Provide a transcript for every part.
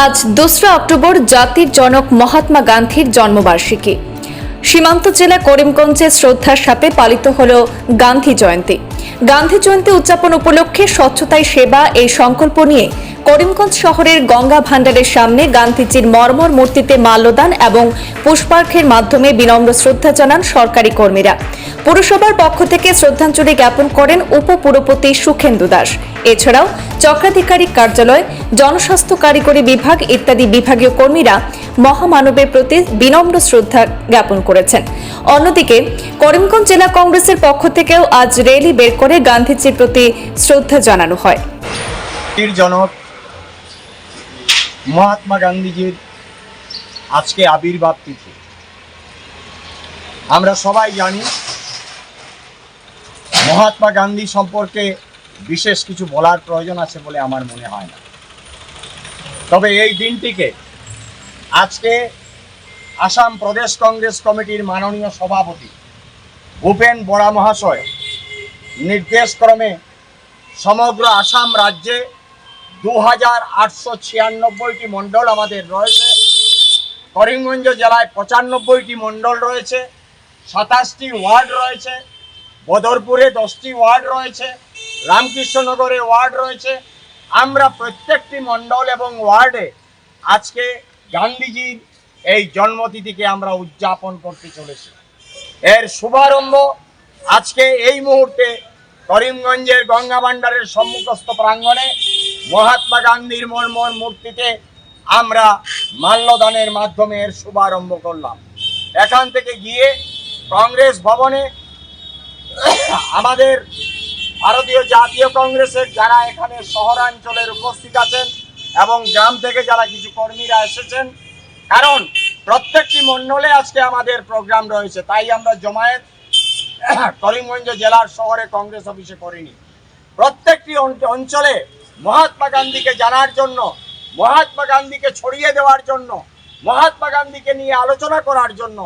আজ দোসরা অক্টোবর জাতির জনক মহাত্মা গান্ধীর জন্মবার্ষিকী। সীমান্ত জেলা করিমগঞ্জে শ্রদ্ধার সাথে পালিত হল গান্ধী জয়ন্তী। গান্ধী জয়ন্তী উদযাপন উপলক্ষে স্বচ্ছতাই সেবা এই সংকল্প নিয়ে করিমগঞ্জ শহরের গঙ্গা ভান্ডারের সামনে গান্ধীজির মর্মর মূর্তিতে মাল্যদান এবং পুষ্পার্ঘের মাধ্যমে বিনম্র শ্রদ্ধা জানান সরকারি কর্মীরা। পুরসভার পক্ষ থেকে শ্রদ্ধাঞ্জলি জ্ঞাপন করেন উপপুরপতি সুখেন্দু দাস। এছাড়াও চক্রাধিকারিক কার্যালয়, জনস্বাস্থ্য কারিগরি বিভাগ ইত্যাদি বিভাগীয় কর্মীরা মহামানবের প্রতি বিনম্র শ্রদ্ধা জ্ঞাপন করেছেন। অন্যদিকে, করিমগঞ্জ জেলা কংগ্রেসের পক্ষ থেকেও আজ র্যালি বের করে গান্ধীজির প্রতি শ্রদ্ধা জানানো হয়। জনক মহাত্মা গান্ধীজির আজকে আবির্ভাব তিথি। আমরা সবাই জানি, মহাত্মা গান্ধী সম্পর্কে বিশেষ কিছু বলার প্রয়োজন আছে বলে আমার মনে হয় না। তবে এই দিনটিকে আজকে আসাম প্রদেশ কংগ্রেস কমিটির মাননীয় সভাপতি ভূপেন বরা মহাশয় নির্দেশক্রমে সমগ্র আসাম রাজ্যে দু হাজার আটশো ছিয়ানব্বইটি মণ্ডল আমাদের রয়েছে। করিমগঞ্জ জেলায় পঁচানব্বইটি মণ্ডল রয়েছে, সাতাশটি ওয়ার্ড রয়েছে, বদরপুরে দশটি ওয়ার্ড রয়েছে রামকৃষ্ণনগরে ওয়ার্ড রয়েছে। আমরা প্রত্যেকটি মণ্ডল এবং ওয়ার্ডে আজকে গান্ধীজির এই জন্মতিথিকে আমরা উদযাপন করতে চলেছি। এর শুভারম্ভ আজকে এই মুহূর্তে করিমগঞ্জের গঙ্গা ভান্ডারের সম্মুখস্থ প্রাঙ্গণে মহাত্মা গান্ধীর মর্মর মূর্তিতে আমরা মাল্যদানের মাধ্যমে এর শুভারম্ভ করলাম। এখান থেকে গিয়ে কংগ্রেস ভবনে আমাদের ভারতীয় জাতীয় কংগ্রেসের যারা এখানে শহরাঞ্চলের উপস্থিত আছেন এবং গ্রাম থেকে যারা কিছু কর্মীরা এসেছেন, কারণ প্রত্যেকটি মণ্ডলে আজকে আমাদের প্রোগ্রাম রয়েছে, তাই আমরা জমায়েত করিমগঞ্জ জেলার শহরে কংগ্রেস অফিসে করিনি। প্রত্যেকটি অঞ্চলে মহাত্মা গান্ধীকে জানার জন্য, মহাত্মা গান্ধীকে ছড়িয়ে দেওয়ার জন্য, মহাত্মা গান্ধীকে নিয়ে আলোচনা করার জন্য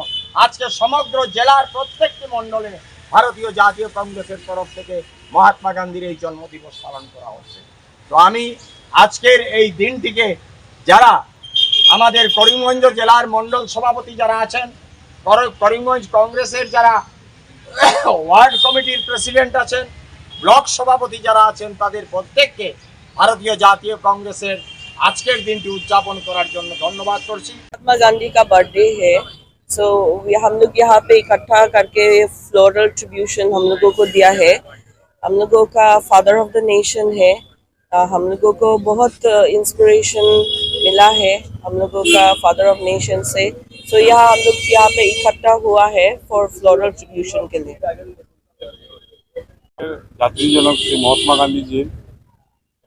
আজকে সমগ্র জেলার প্রত্যেকটি মণ্ডলে ভারতীয় জাতীয় কংগ্রেসের তরফ থেকে মহাত্মা গান্ধীর এই জন্মদিবস পালন করা হচ্ছে। তো আমি আজকের এই দিনটিকে যারা আমাদের করিমগঞ্জ জেলার মণ্ডল সভাপতি যারা আছেন করিমগঞ্জ কংগ্রেসের যারা ওয়ার্ড কমিটির প্রেসিডেন্ট আছেন, ব্লক সভাপতি যারা আছেন, তাদের প্রত্যেককে ভারতীয় জাতীয় কংগ্রেসের আজকের দিনটি উদযাপন করার জন্য ধন্যবাদ করছি। মহাত্মা গান্ধী কা বার্থডে হ্যাঁ सो हम लोग यहाँ पे इकट्ठा करके फ्लोरल ट्रिब्यूशन हम लोगों को दिया है हम लोगों का फादर ऑफ द नेशन है अ, हम लोगों को बहुत इंस्पिरेशन मिला है हम लोगों का फादर ऑफ नेशन से सो यहाँ हम लोग यहाँ पे इकट्ठा हुआ है फॉर फ्लोरल ट्रिब्यूशन के लिए জাতির জনক শ্রী মহাত্মা গান্ধীজির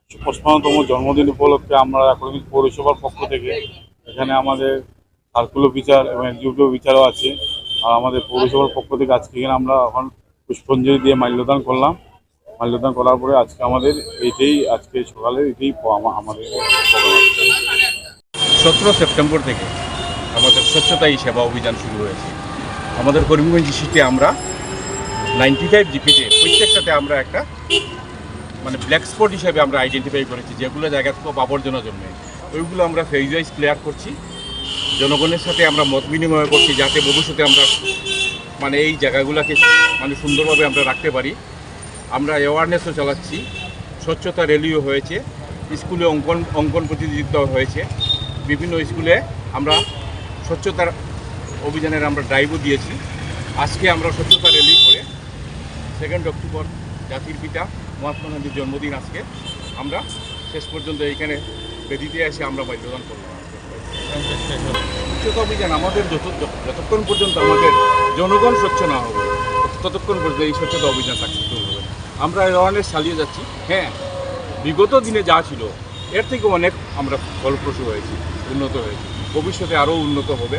একশো পঁচপান্নতম জন্মদিন উপলক্ষে আমরা একাডেমিক পৌরসভার পক্ষ থেকে এখানে আমাদের সার্কুল অফিসার এবং এক্সিকিউটিভ অফিসারও আছে। আর আমাদের পৌরসভার পক্ষ থেকে আজকে এখানে আমরা এখন পুষ্পাঞ্জলি দিয়ে মাল্যদান করলাম। মাল্যদান করার পরে আজকে আমাদের এইটাই আজকে সকালে এটাই আমাদের সতেরো সেপ্টেম্বর থেকে আমাদের স্বচ্ছতাই সেবা অভিযান শুরু হয়েছে। আমাদের করিমগঞ্জ সিটিতে আমরা নাইনটি ফাইভ জিপিতে প্রত্যেকটাতে আমরা একটা মানে ব্ল্যাক স্পট হিসেবে আমরা আইডেন্টিফাই করেছি, যেগুলো জায়গা খুব আবর্জনা জন্মে। ওইগুলো আমরা ফেজ ওয়াইজ ক্লিয়ার করছি। জনগণের সাথে আমরা মত বিনিময় করছি যাতে ভবিষ্যতে আমরা মানে এই জায়গাগুলোকে মানে সুন্দরভাবে আমরা রাখতে পারি। আমরা অ্যাওয়ারনেসও চালাচ্ছি। স্বচ্ছতা র্যালিও হয়েছে। স্কুলে অঙ্কন অঙ্কন প্রতিযোগিতা হয়েছে। বিভিন্ন স্কুলে আমরা স্বচ্ছতার অভিযানের আমরা ড্রাইভও দিয়েছি। আজকে আমরা স্বচ্ছতা র্যালি করে সেকেন্ড অক্টোবর জাতির পিতা মহাত্মা গান্ধীর জন্মদিন আজকে আমরা শেষ পর্যন্ত এইখানে বেদিতে এসে আমরা বাদ্যদান করলাম। অভিযান আমাদের যত যতক্ষণ পর্যন্ত আমাদের জনগণ স্বচ্ছ না হবে, ততক্ষণ পর্যন্ত এই স্বচ্ছতা অভিযান সাকসেসফুল হবে। আমরা অ্যাওয়ারনেস চালিয়ে যাচ্ছি। হ্যাঁ বিগত দিনে যা ছিল, এর থেকে অনেক আমরা ফলপ্রসূ হয়েছি, উন্নত হয়েছি। ভবিষ্যতে আরও উন্নত হবে।